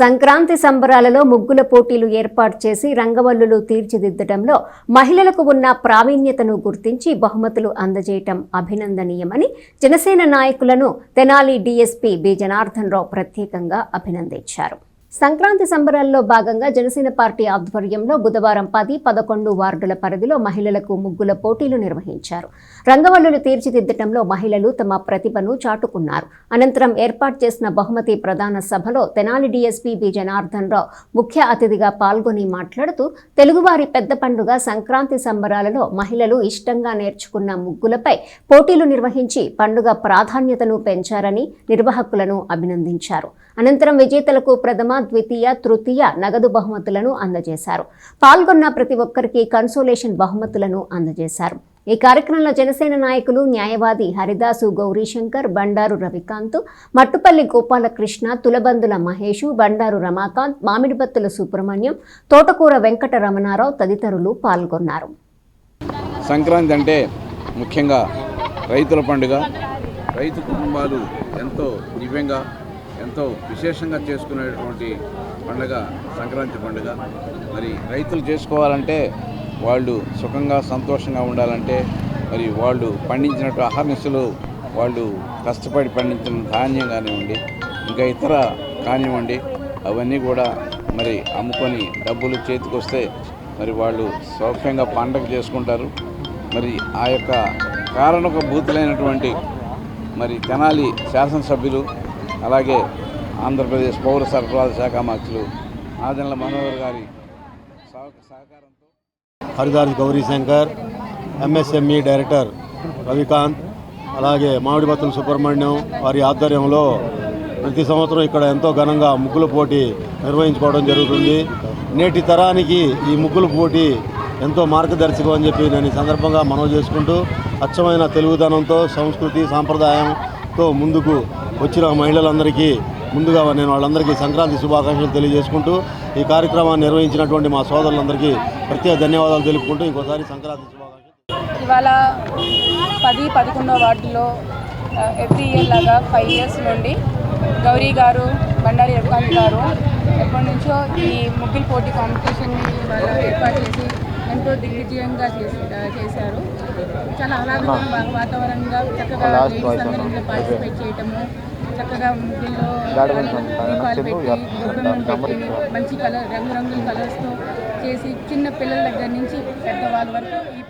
సంక్రాంతి సంబరాలలో ముగ్గుల పోటీలు ఏర్పాటు చేసి రంగవల్లులు తీర్చిదిద్దడంలో మహిళలకు ఉన్న ప్రావీణ్యతను గుర్తించి బహుమతులు అందజేయటం అభినందనీయమని జనసేన నాయకులను తెనాలి డీఎస్పీ బి. జనార్దన్ రావు ప్రత్యేకంగా అభినందించారు. సంక్రాంతి సంబరాల్లో భాగంగా జనసేన పార్టీ ఆధ్వర్యంలో బుధవారం పది పదకొండు వార్డుల పరిధిలో మహిళలకు ముగ్గుల పోటీలు నిర్వహించారు. రంగవల్లులు తీర్చిదిద్దటంలో మహిళలు తమ ప్రతిభను చాటుకున్నారు. అనంతరం ఏర్పాటు చేసిన బహుమతి ప్రధాన సభలో తెనాలి డీఎస్పీ బి. జనార్దన్ రావు ముఖ్య అతిథిగా పాల్గొని మాట్లాడుతూ తెలుగువారి పెద్ద పండుగ సంక్రాంతి సంబరాలలో మహిళలు ఇష్టంగా నేర్చుకున్న ముగ్గులపై పోటీలు నిర్వహించి పండుగ ప్రాధాన్యతను పెంచారని నిర్వాహకులను అభినందించారు. అనంతరం విజేతలకు ప్రథమ ద్వితీయ తృతీయ నగదు బహుమతులను అందజేశారు. పాల్గొన్న ప్రతి ఒక్కరికి కన్సోలేషన్ బహుమతులను అందజేశారు. ఈ కార్యక్రమంలో జనసేన నాయకులు న్యాయవాది హరిదాసు గౌరీశంకర్ బండారు రవికాంత్ మట్టుపల్లి గోపాలకృష్ణ తులబందుల మహేషు బండారు రమాకాంత్ మామిడిబత్తుల సుబ్రహ్మణ్యం తోటకూర వెంకట రమణారావు తదితరులు పాల్గొన్నారు. సంక్రాంతి అంటే ముఖ్యంగా రైతుల పండుగ. రైతు కుటుంబాలు ఎంతో దివ్యంగా ఎంతో విశేషంగా చేసుకునేటువంటి పండుగ సంక్రాంతి పండుగ. మరి రైతులు చేసుకోవాలంటే వాళ్ళు సుఖంగా సంతోషంగా ఉండాలంటే మరి వాళ్ళు పండించినట్టు అహర్నిశలు వాళ్ళు కష్టపడి పండించిన ధాన్యం కానివ్వండి ఇంకా ఇతర కానివ్వండి అవన్నీ కూడా మరి అమ్ముకొని డబ్బులు చేతికొస్తే మరి వాళ్ళు సౌఖ్యంగా పండగ చేసుకుంటారు. మరి ఆ యొక్క కారణక భూతులైనటువంటి మరి తెనాలి శాసనసభ్యులు అలాగే ఆంధ్రప్రదేశ్ పౌర సరఫరాల శాఖ మంత్రులు ఆదనల మనోహర్ గారి సహ- సహకారంతో హరిదాస్ గౌరీశంకర్ ఎంఎస్ఎంఈ డైరెక్టర్ రవికాంత్ అలాగే మామిడిపత్తుల సుబ్రహ్మణ్యం వారి ఆధ్వర్యంలో ప్రతి సంవత్సరం ఇక్కడ ఎంతో ఘనంగా ముగ్గుల పోటీ నిర్వహించుకోవడం జరుగుతుంది. నేటి తరానికి ఈ ముగ్గుల పోటీ ఎంతో మార్గదర్శకం అని చెప్పి నేను ఈ సందర్భంగా మనవి చేసుకుంటూ అచ్చమైన తెలుగుదనంతో సంస్కృతి సాంప్రదాయంతో ముందుకు వచ్చిన మహిళలందరికీ ముందుగా నేను వాళ్ళందరికీ సంక్రాంతి శుభాకాంక్షలు తెలియజేసుకుంటూ ఈ కార్యక్రమాన్ని నిర్వహించినటువంటి మా సోదరులందరికీ ప్రత్యేక ధన్యవాదాలు తెలుపుకుంటూ ఇంకోసారి సంక్రాంతి శుభాకాంక్షలు. ఇవాళ పది పదకొండో వార్డులో ఎవ్రీ ఇయర్ లాగా ఫైవ్ ఇయర్స్ నుండి గౌరీ గారు బండారి రవికాంత్ గారు ఎప్పటి నుంచో ఈ ముగ్గులు పోటీ కాంపిటీషన్ని ఏర్పాటు చేసి ఎంతో దిగ్విజయంగా చేసి చేశారు. చాలా వాతావరణంగా చక్కగా లేడీస్ అందరూ ఇందులో పార్టిసిపేట్ చేయటము చక్కగా దీపాలు పెట్టి మంచి కలర్ రంగురంగుల కలర్స్తో చేసి చిన్న పిల్లల దగ్గర నుంచి పెద్దవాళ్ళ వరకు ఈ